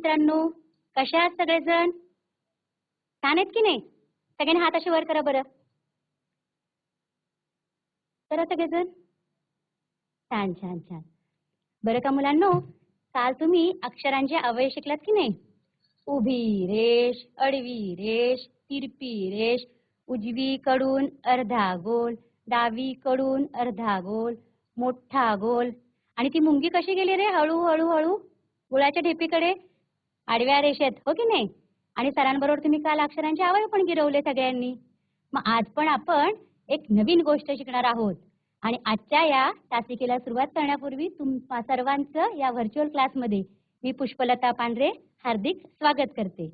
मित्रांनो कशा आहात सगळेजण? छान आहेत की नाही? सगळ्यांनी हात वर करा बरं. करा सगळेजण. छान छान छान. बरं का मुलांनो काल तुम्ही अक्षरांचे अवयव शिकलात की नाही? उभी रेष अडवी रेष तिरपी रेष उजवीकडून अर्धा गोल डावीकडून अर्धा गोल मोठा गोल. आणि ती मुंगी कशी गेली रे? हळू हळू हळू? गुळाच्या ढेपीकडे? आडव्या रेषेत हो की नाही? आणि सरांबरोबर तुम्ही काल अक्षरांचे आवाज पण गिरवले सगळ्यांनी. मग आज पण आपण एक नवीन गोष्ट शिकणार आहोत. आणि आजच्या या तासिकेला सुरुवात करण्यापूर्वी तुम्हा सर्वांचं या व्हर्च्युअल क्लासमध्ये मी पुष्पलता पांढरे हार्दिक स्वागत करते.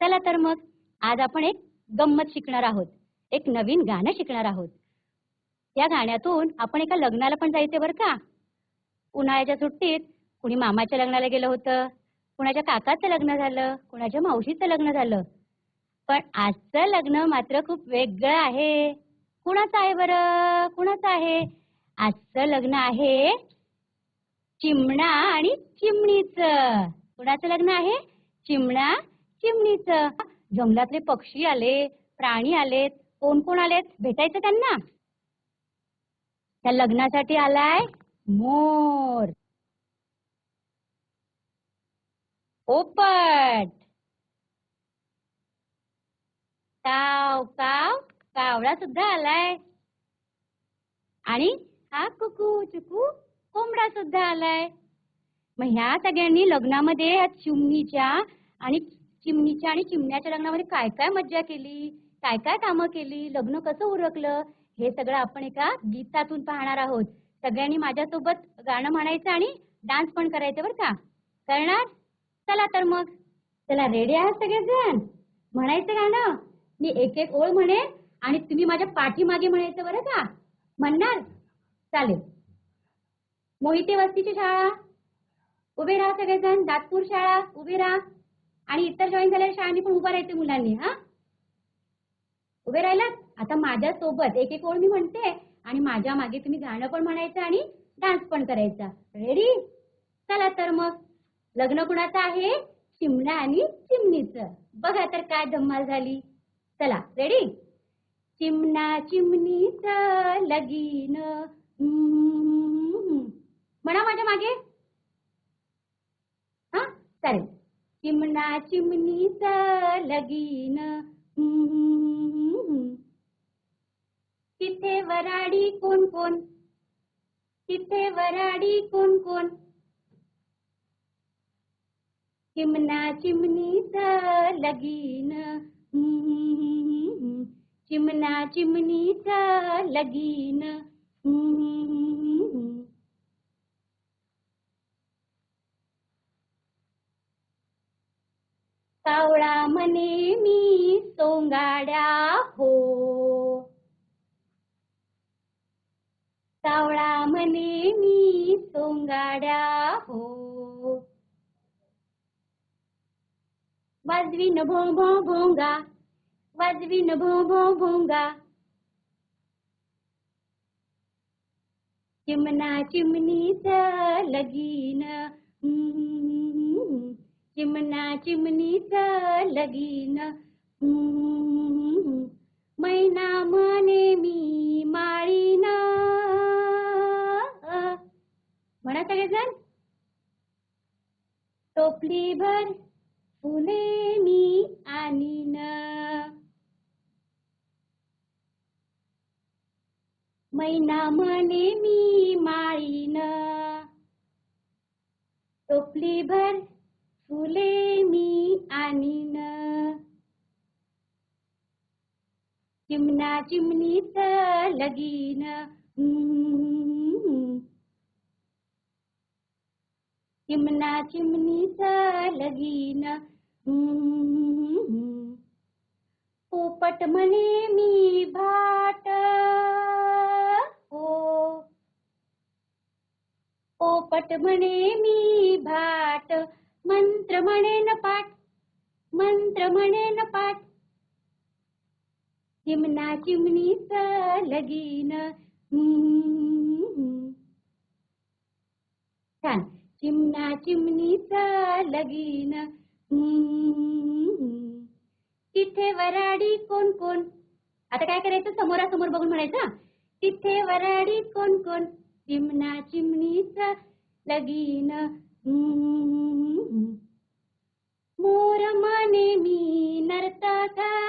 चला तर मग आज आपण एक गंमत शिकणार आहोत. एक नवीन गाणं शिकणार आहोत. या गाण्यातून आपण एका लग्नाला पण जायचं बरं का? उन्हाळ्याच्या सुट्टीत कुणी मामाच्या लग्नाला गेलं होतं. कुणाच्या काकाचं लग्न झालं कुणाच्या मावशीचं लग्न झालं. पण आजचं लग्न मात्र खूप वेगळं आहे. कुणाचं आहे बरं? कुणाचं आहे? आजचं लग्न आहे चिमणा आणि चिमणीचं. कुणाचं लग्न आहे? चिमणा चिमणीचं. जंगलातले पक्षी आले प्राणी आलेत. कोण कोण आलेत? भेटायचं त्यांना. त्या लग्नासाठी आलाय मोर. पोपट काव काव कावळा सुद्धा आलाय. आणि हा कुकू चुकू कोंबडा सुद्धा आलाय. मग ह्या सगळ्यांनी लग्नामध्ये या चिमणीच्या आणि चिमणीच्या आणि चिमण्याच्या लग्नामध्ये काय काय मज्जा केली? काय काय कामं केली? लग्न कसं उरकलं? हे सगळं आपण एका गीतातून पाहणार आहोत. सगळ्यांनी माझ्यासोबत गाणं म्हणायचं आणि डान्स पण करायचं बरं का? करणार? चला तर मग. चला रेडी आहात सगळेजण? म्हणायचं गाणं? मी एक एक ओळ म्हणेन आणि तुम्ही माझ्या पाठीमागे म्हणायचं बरं का? म्हणणार? चालेल. मोहिते वस्तीची शाळा. उभे राहा सगळेजण. दातपूर शाळा उभे राहा. आणि इतर जॉईन झालेल्या शाळांनी पण उभं राहायचं मुलांनी हा? उभे राहिलात? आता माझ्या सोबत एक एक ओळ मी म्हणते आणि माझ्या मागे तुम्ही गाणं पण म्हणायचं आणि डान्स पण करायचा. रेडी चला तर मग. लग्न कुणाचं आहे? चिमणा आणि चिमणीचं. बघा तर काय धम्माल झाली. चला रेडी चिमणा चिमणीचं लगीन. म्हणा माझ्या मागे. हा चालेल. चिमणा चिमणीचं लगीन. तिथे वराडी कोण कोण? तिथे वराडी कोण कोण? चिमना चिमणीचा लगीन। चिमना चिमणीचा लगीन। कावळा म्हणे मी सोंगाड्या हो। कावळा म्हणे मी सोंगाड्या हो। वाजवीन भो भो भोंगा वाजवीन भो भो भोंगा चिमना चिमणीचं लगीन चिमना चिमणा चिमणीचं लगीन मैना म्हणे मी माळीन म्हणा सगळेजण टोपली भर फुले मी आणीन मैना म्हणे मी माळीन टोपली भर फुले मी आणीन चिमना चिमणीत लगीन हम्म. चिमना चिमणीचं लगीन पोपट म्हणे मी भाट. हो. पोपट म्हणे मी भाट. मंत्र म्हणे न पाठ. मंत्र म्हणे न पाठ. चिमना चिमणीचं लगीन हम्म. छान चिमणा चिमणीचा लगीन. तिथे वराडी कोण कोण? आता काय करायचं? समोरासमोर बघून म्हणायचं तिथे वराडी कोण कोण? चिमणा चिमणीचा लगीन. मोर माने मी नरता का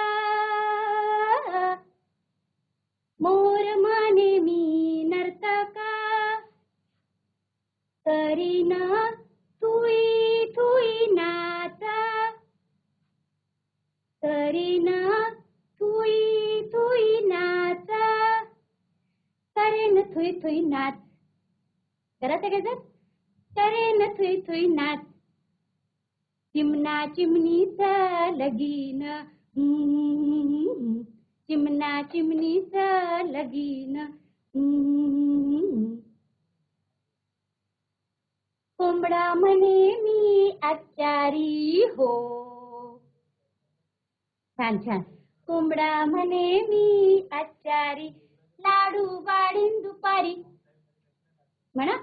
करीना थुई थुई नाचा. करेन थुई थुई नाच. करा सगळेजण करेन थुई थुई नाच. चिमणा चिमणीचा लगीन. हम्म. चिमणा चिमणीचा लगीन. हम्म. कोंबडा म्हणे मी आचारी हो. छान छान. कोंबडा म्हणे मी आचारी. लाडू वाढीन दुपारी. म्हणा.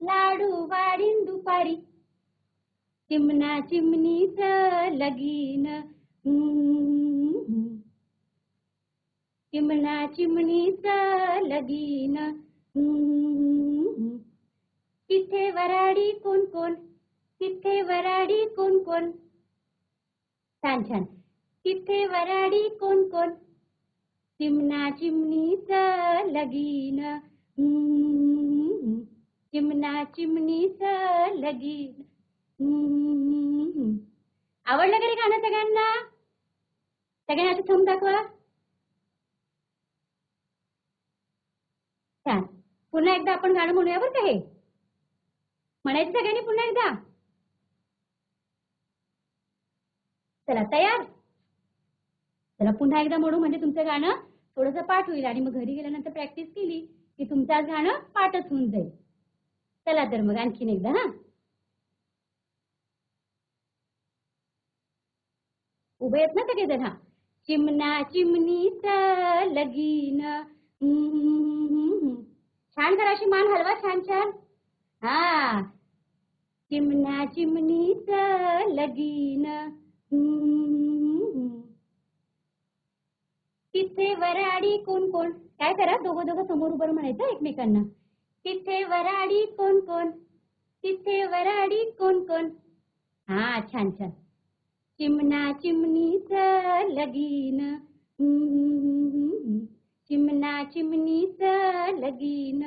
लाडू वाढीन दुपारी. चिमणा चिमणीचं लगीन. चिमणा चिमणीचं लगीन. तिथे वराडी कोण कोण? तिथे वराडी कोण कोण? छान छान. तिथे वराडी कोण कोण? चिमणा चिमणीचं लगीन. चिमना चिमणा चिमणीचं लगीन. आवडलं का रे गाणं सगळ्यांना? सगळ्यांना असं थंब दाखवा. छान. पुन्हा एकदा आपण गाणं म्हणूया बरं का हे? म्हणायचं सगळ्यांनी पुन्हा एकदा. चला तयार? चला पुन्हा एकदा म्हणू म्हणजे तुमचं गाणं थोडंसं पाठ होईल आणि मग घरी गेल्यानंतर प्रॅक्टिस केली की तुमचं आज गाणं पाठच होऊन जाईल. चला तर मग आणखीन एकदा हा. उभे आहेत ना सगळेजण हा. चिमणा चिमणीत लगीन छान करा अशी मान हलवा छान छान. हा. चिमणा चिमणीत लगीन हम्म. तिथे वराडी कोण कोण? काय करा दोघं दोघं समोर उभं म्हणायचं एकमेकांना. तिथे वराडी कोण कोण? तिथे वराडी कोण कोण? हा छान छान. चिमना चिमणीच लगीन. चिमना चिमणीच लगीन.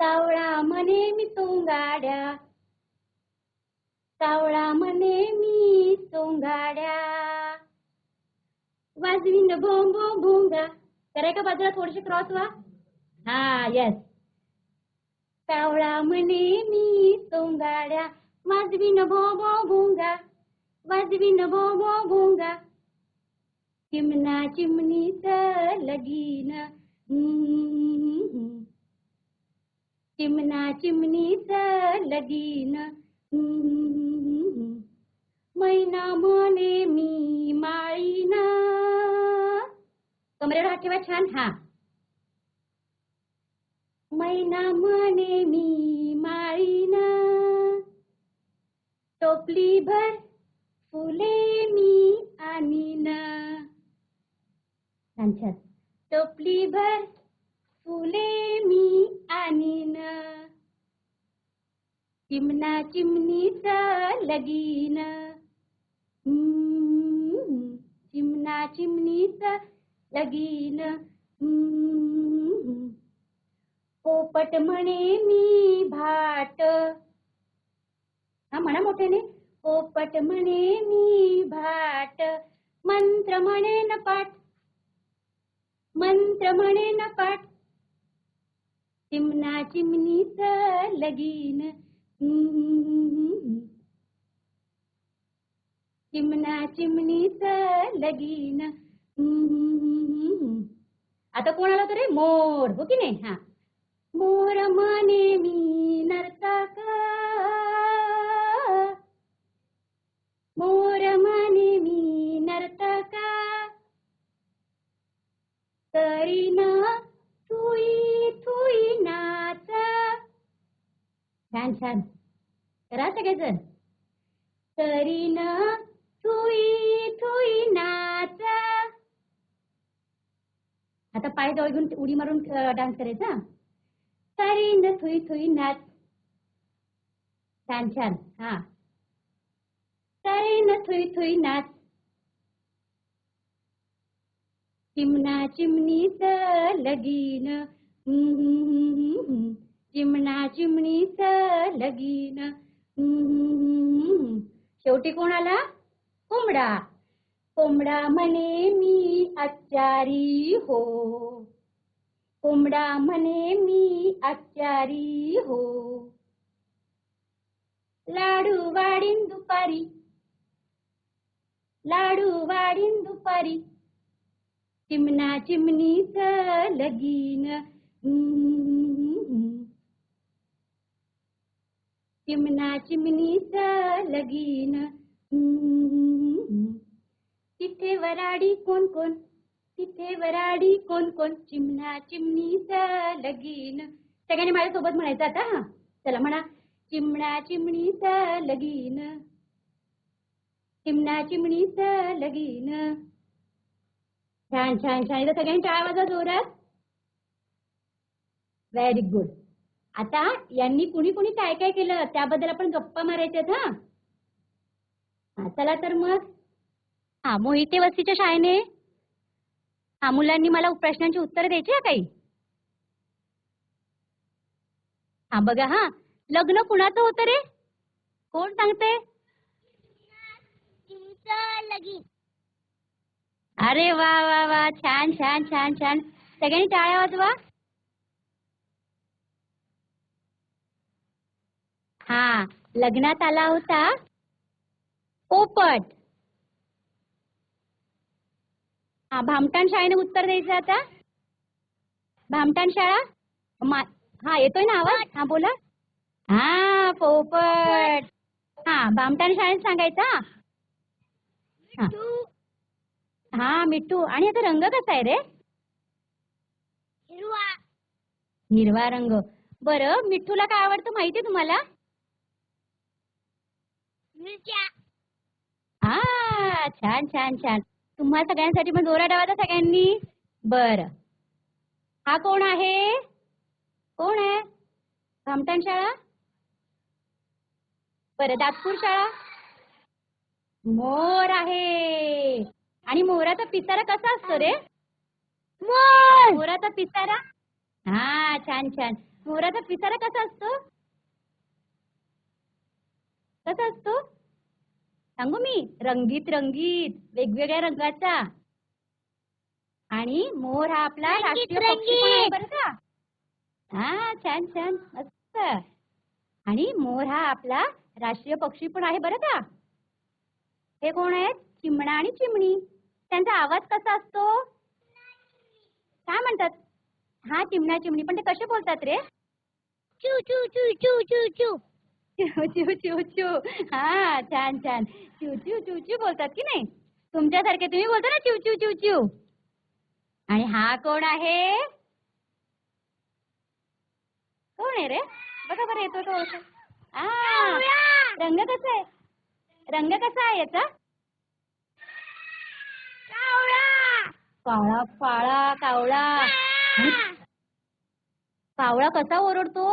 सावळा म्हणे मी सोंगाड्या सावळा म्हणे मी सोंगाड्या. वाजवीन बोंबो भोंगा. कराय का बाजूला थोडेसे क्रॉस व्हा हा येस सावळा म्हणे मी सोंगाड्या. वाजवीन बोबो भोंगा. वाजवीन बोबो भोंगा. चिमना चिमणीचं लगीन. हम्म. चिमणा चिमणीचं लगीन. मैना म्हणे मी माळीना कमरेवर हात ठेवा छान हा. मैना म्हणे मी माळीना टोपली भर फुले मी आणीन. छान टोपली भर फुले मी आणीन. चिमना चिमणीचा लगीन. चिमना चिमणा चिमणीचं लगीन. पोपट म्हणे मी भाट. हा म्हणा मोठ्याने. पोपट म्हणे मी भाट. मंत्र म्हणे न पाठ मंत्र म्हणे न पाठ चिमणा चिमणीचं लगीन. चिमना चिमणा चिमणीचं लगीन हम्म. आता कोणाला तर? मोर हो की नाही? हा. मोर माने मी नर्तक मोर माने मी नर्तक करीना थुई थुई छान छान. करा सगळेजण तरी ना आता पाय जवळ घेऊन उडी मारून डान्स करायचा? सारी न थुई थुई नाच. छान छान. हा. सारी न थुई थुई नाच. चिमणा चिमणीच लगीन. हम्म, चिमणी स चिमणा चिमणीच लगीन शेवटी कोण आला? कोंबडा. कोंबडा म्हणे मी आचारी हो. कोंबडा म्हणे मी आचारी हो. लाडू वाढीन दुपारी लाडू वाढीन दुपारी चिमणा चिमणीच लगीन. चिमना चिमणा चिमणीच लगीन. हम्म. तिथे वराडी कोण कोण? तिथे वराडी कोण कोण? चिमणा चिमणीच लगीन. सगळ्यांनी माझ्यासोबत म्हणायचं आता हा? चला म्हणा. चिमणा चिमणीच लगीन. चिमणा चिमणीच लगीन. छान छान छान. इथं सगळ्यांनी टाळ्या जोरात. व्हेरी गुड आता यांनी कुणी कुणी काय काय केलं? त्याबद्दल आपण गप्पा मारायच्यात हा, चला तर मग. हा मोहिते वस्तीच्या शाळेने? हा मुलांनी मला प्रश्नांची उत्तर द्यायची हा काही? हा बघा हा. लग्न कुणाचं होतं रे? कोण सांगते? अरे वा वा वा. छान छान छान छान. सगळ्यांनी टाळ्या वाजवा. हा लग्नात आला होता पोपट हा भामटाण शाळेने उत्तर द्यायचं आता? भामटाण शाळा? हा येतोय ना आवाज? हा बोला. हा पोपट. हा भामटाण शाळेत सांगायचा हा. हा. मिठू. आणि आता रंग कसा आहे रे? हिरवा. हिरवा रंग. बरं मिठूला काय आवडतं माहितीये तुम्हाला? हा छान छान छान. तुम्हा सगळ्यांसाठी मग जोरा डावाचा सगळ्यांनी? बरं. हा कोण आहे? कोण आहे? भामटाण शाळा? बरं दातपूर शाळा? मोर आहे. आणि मोराचा पिसारा कसा असतो रे? मोर! मोराचा पिसारा? हा छान छान. मोराचा पिसारा कसा असतो? कसा असतो? सांगू मी? रंगीत रंगीत वेगवेगळ्या रंगाचा. आणि मोर हा आपला राष्ट्रीय पक्षी आहे. बरं का? हा छान छान मस्त. आणि मोर हा आपला राष्ट्रीय पक्षी पण आहे बरं का? हे कोण आहेत? चिमणा आणि चिमणी. त्यांचा आवाज कसा असतो? काय म्हणतात? हा चिमणा चिमणी पण ते कसे बोलतात रे? चू चू चू चू चू चू. चिव चिव चिव चिव हा छान छान. चिव चिव चिव चिव बोलतात की नाही? तुमच्यासारखे तुम्ही बोलता ना चिव चिव चिव चिव आणि हा कोण आहे? कोण आहे रे? बघा बरं येतो तो रंग कसा आहे? रंग कसा आहे याचा? कावळा! काळा कावळा! कावळा कसा ओरडतो?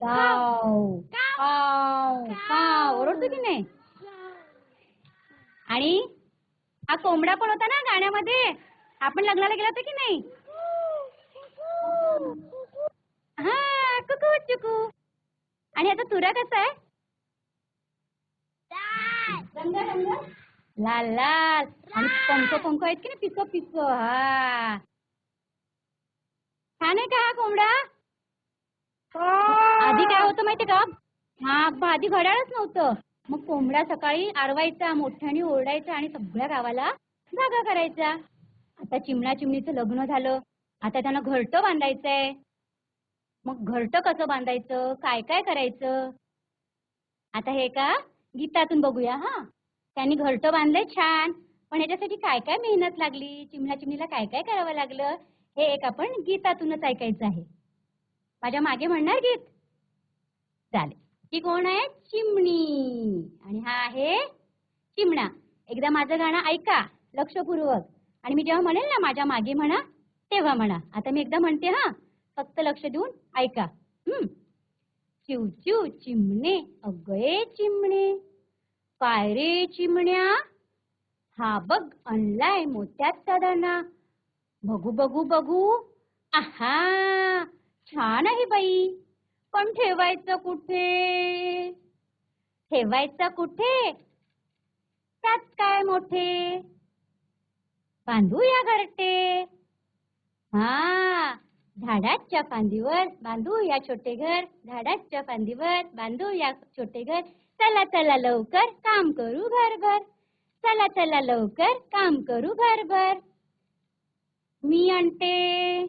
काव काव काव ओरडतो की नाही आणि हा कोंबडा पण होता ना गाण्यामध्ये. आपण लग्नाला गेलो होतो की नाही? हा कुकू चुकू. आणि आता तुरा कसा आहे? लाल लाल आणि पंख पंख आहेत की नाही? पिसो पिसो. हा. छान आहे का हा कोंबडा? आधी काय होतं माहितीये का? हा आधी घड्याळच नव्हतं. मग कोंबडा सकाळी आरवायचा मोठ्याने ओरडायचा आणि सगळ्या गावाला जागा करायचा. आता चिमणा चिमणीचं लग्न झालं. आता त्यांना घरटं बांधायचंय. मग घरटं कसं बांधायचं? काय काय करायचं? आता हे का गीतातून बघूया हा. त्यांनी घरटं बांधलंय छान. पण याच्यासाठी काय काय मेहनत लागली? चिमणा चिमणीला काय काय करावं लागलं? हे एक आपण गीतातूनच ऐकायचं आहे. माझ्या मागे म्हणणार गीत? चालेल. ती कोण आहे? चिमणी. आणि हा आहे चिमणा. एकदा माझं गाणं ऐका लक्षपूर्वक. आणि मी जेव्हा म्हणेल ना माझ्या मागे म्हणा तेव्हा म्हणा. आता मी एकदा म्हणते हा. फक्त लक्ष देऊन ऐका. हम्म. चिव चिव चिमणे. अगये चिमणे. काय रे चिमण्या. हा बघ आणलाय मोत्याचा दाना बघू बघू बघू. आहा छान आहे बाई. पण ठेवायचं कुठे? ठेवायचं कुठे? त्यात काय मोठे? बांधूया घरटे. हा झाडाच्या फांदीवर बांधू या छोटे घर. झाडाच्या फांदीवर बांधू या छोटे घर. चला चला लवकर काम करू घरभर. चला चला लवकर काम करू घरभर. मी आणते.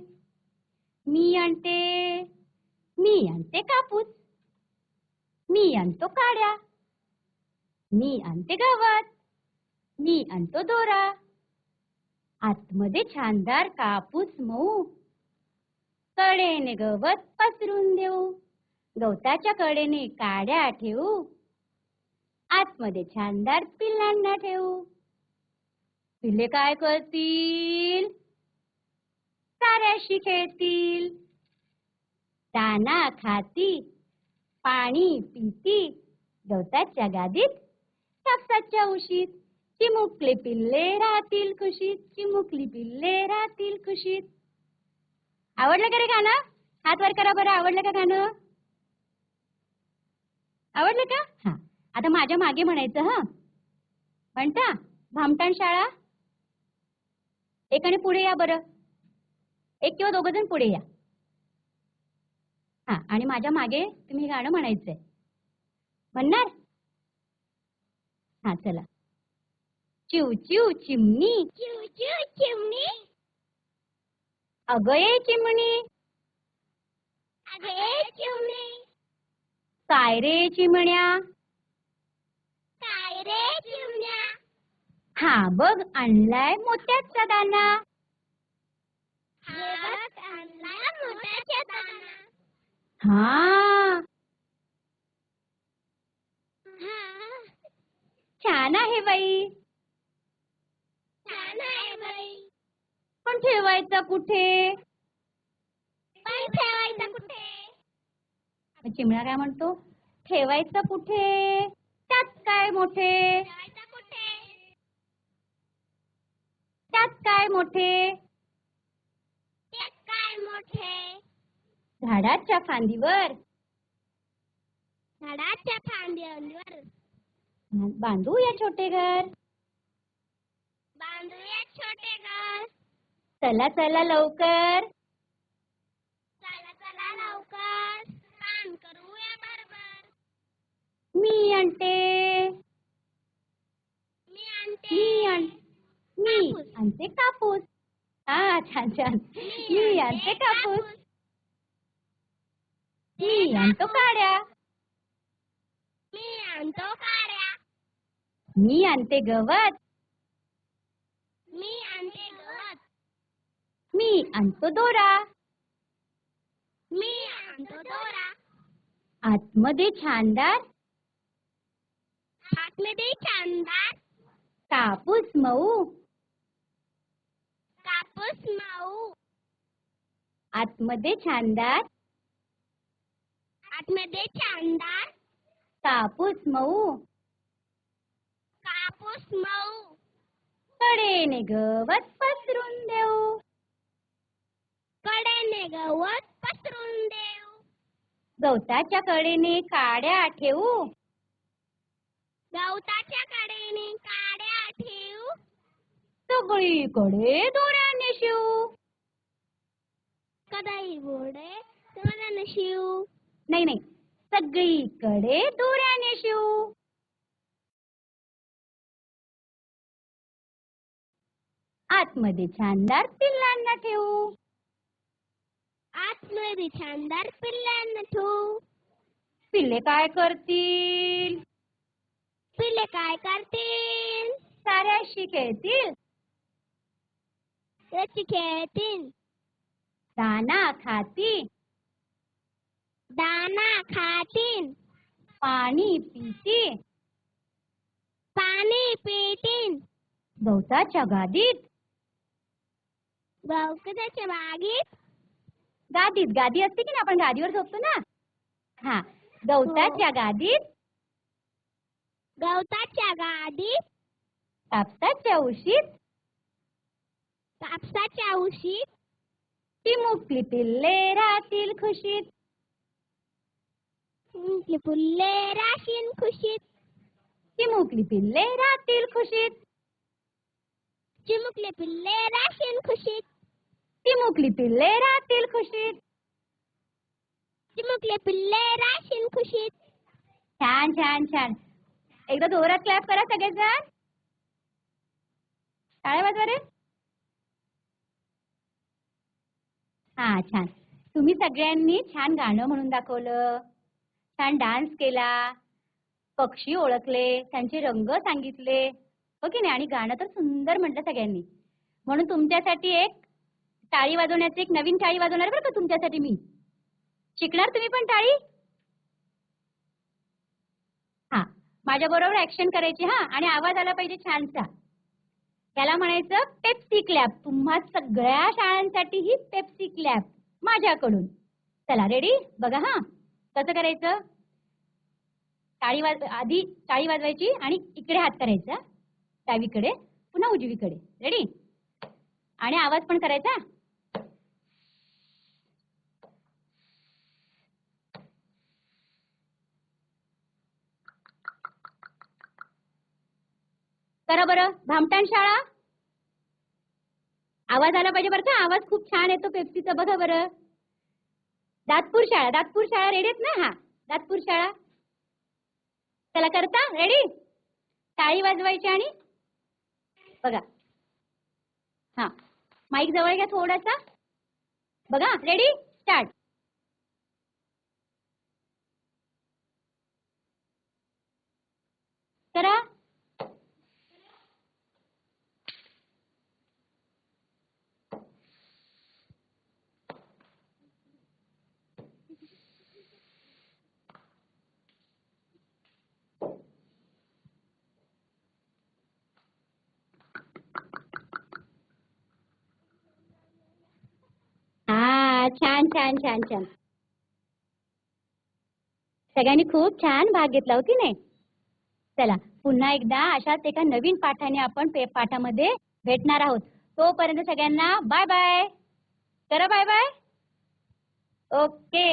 मी आणते. मी आणते कापूस. मी आणतो काड्या. मी आणते गवत. मी आणतो दोरा. आतमध्ये छानदार कापूस मऊ. कडेने गवत पसरून देऊ. गवताच्या कडेने काड्या ठेवू. आतमध्ये छानदार पिल्लांना ठेवू. पिल्ले काय करतील? साऱ्याशी खेळतील दाना खाती पाणी पिती गवताच्या गादीत कापसाच्या उशीत. चिमुकले पिल्ले राहतील खुशीत चिमुकली पिल्ले राहतील खुशीत आवडलं का रे गाणं? हात वर करा बरं आवडलं का गाणं? आवडलं का? हा. आता माझ्या मागे म्हणायचं हा? म्हणता भामटाण शाळा? एकाने पुढे या बरं. एक किंवा दोघ जण पुढे या. हा आणि माझ्या मागे तुम्ही हे गाणं म्हणायचंय. म्हणणार? हा चला. चिव चिव चिमणी. चिव चिव चिमणी. अगं ये चिमणी. अगे चिमणी. रे चिमण्या काय रे चिमण्या? हा बघ आणलाय मोत्याचा दाना हे. छान आहे बाई. छान आहे बाई पण ठेवायचा कुठे? ठेवायचं कुठे चिमणा काय म्हणतो? ठेवायचं कुठे? त्यात काय मोठे? त्यात काय मोठे? त्यात काय मोठे? झाडाच्या फांदीवर. झाडाच्या फांद्यांवर बांधू या छोटे घर. बांधूया छोटे घर. चला चला लवकर. मी आणते मी आणते मी मी कापूस. हा छान छान मी आणते कापूस मी आणतो काड्या मी आणतो काड्या मी आणते गवत मी आणते गवत मी आणतो दोरा मी आणतो दोरा आतमध्ये छानदार आतमध्ये शानदार कापूस मऊ. कापूस माऊ. आतमध्ये छानदार आतमध्ये शानदार कापूस मऊ. कापूस माऊ. कडेने गवत पसरून देऊ. कडेने गवत पसरून देऊ. गवताच्या कडेने काड्या ठेवू. गवताच्या कडेने काड्या ठेवू. सगळीकडे दोऱ्याने शिवू. कदाई बोडे तुम्हाला शिव. नाही नाही. सगळीकडे दोऱ्याने शिवू. आतमध्ये छानदार पिल्लांना ठेवू. आतमध्ये शानदार पिल्लांना ठेवू. पिल्ले काय करतील? पिल्ले काय करतील? साऱ्याशी कशी खेळतील. कशी खेळतील? दाना खाती दाना खातील. पाणी पिती पाणी पितील. गवताच्या गादीत. गवताच्या बागेत? गादीत. गादी असते की ना आपण गादीवर झोपतो ना? हा. गवताच्या गादीत. गवताच्या गादीत कापसाच्या उशीत? कापसाच्या उशीत? चिमुकली पिल्ले राहतील खुशीत. चिमुकले फुल्ले राशीन खुशीत. चिमुकली पिल्ले राहतील खुशीत. चिमुकले पिल्ले राशीन खुशीत. चिमुकली पिल्ले राहतील खुशीत. चिमुकले पिल्ले राशीन खुशीत. छान छान छान. एकदा जोरात क्लॅप करा सगळेजण. टाळ्या वाजवा रे हा छान. तुम्ही सगळ्यांनी छान गाणं म्हणून दाखवलं. छान डान्स केला. पक्षी ओळखले त्यांचे रंग सांगितले. हो की नाही? आणि गाणं तर सुंदर म्हटलं सगळ्यांनी. म्हणून तुमच्यासाठी एक टाळी वाजवण्याची एक नवीन टाळी वाजवणार बरं का तुमच्यासाठी मी? शिकणार तुम्ही पण टाळी? माझ्याबरोबर माझ्या बरोबर ऍक्शन करायची हा? आणि आवाज आला पाहिजे छानसा. त्याला म्हणायचं पेप्सी क्लॅप तुम्हा सगळ्या शाळांसाठी ही पेप्सी क्लॅप माझ्याकडून. चला रेडी बघा हा? कसं करायचं? टाळी वाज आधी टाळी वाजवायची आणि इकडे हात करायचा. डावीकडे पुन्हा उजवीकडे. रेडी आणि आवाज पण करायचा? करा बरं. भामटाण शाळा? आवाज आला पाहिजे बरं का? आवाज खूप छान येतो पेप्सीचा. बघा बरं. दातपूर शाळा. दातपूर शाळा रेडी आहेत ना? हा. दातपूर शाळा. चला करता. रेडी टाळी वाजवायची आणि? बघा. हा. माईक जवळ घ्या थोडासा. बघा. रेडी स्टार्ट करा हा छान छान छान छान. सगळ्यांनी खूप छान भाग घेतला होती नाही? चला पुन्हा एकदा अशाच एका नवीन पाठाने आपण पे पाठामध्ये भेटणार आहोत. तोपर्यंत सगळ्यांना बाय बाय करा बाय बाय ओके